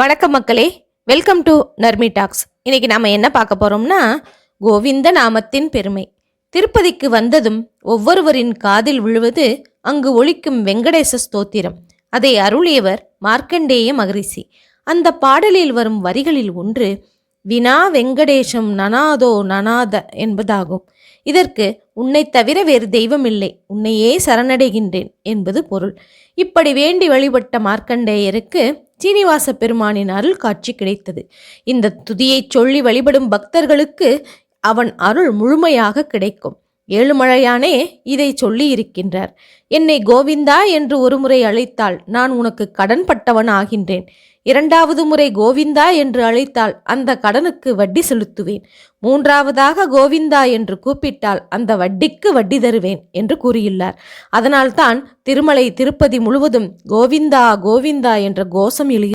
வணக்கம் மக்களே. Welcome to Narmi tax இன்னைக்கு நாம் என்ன பார்க்க போகிறோம்னா கோவிந்த நாமத்தின் பெருமை. திருப்பதிக்கு வந்ததும் ஒவ்வொருவரின் காதில் விழுவது அங்கு ஒலிக்கும் வெங்கடேச ஸ்தோத்திரம். அதை அருளியவர் மார்க்கண்டேய மகரிஷி. அந்த பாடலில் வரும் வரிகளில் ஒன்று வினா வெங்கடேசம் நனாதோ நனாத என்பதாகும். இதற்கு உன்னை தவிர வேறு தெய்வம் இல்லை உன்னையே சரணடைகின்றேன் என்பது பொருள். இப்படி வேண்டி வழிபட்ட மார்க்கண்டேயருக்கு சீனிவாச பெருமானின் அருள் காட்சி கிடைத்தது. இந்த துதியைச் சொல்லி வழிபடும் பக்தர்களுக்கு அவன் அருள் முழுமையாக கிடைக்கும். ஏழுமழையானே இதை சொல்லி இருக்கின்றார் என்னை கோவிந்தா என்று ஒருமுறை அழைத்தால் நான் உனக்கு கடன்பட்டவன் ஆகின்றேன் இரண்டாவது முறை கோவிந்தா என்று அழைத்தால் அந்த கடனுக்கு வட்டி செலுத்துவேன். மூன்றாவதாக கோவிந்தா என்று கூப்பிட்டால் அந்த வட்டிக்கு வட்டி தருவேன் என்று கூறியுள்ளார். அதனால்தான் திருமலை திருப்பதி முழுவதும் கோவிந்தா கோவிந்தா என்ற கோஷம் எழு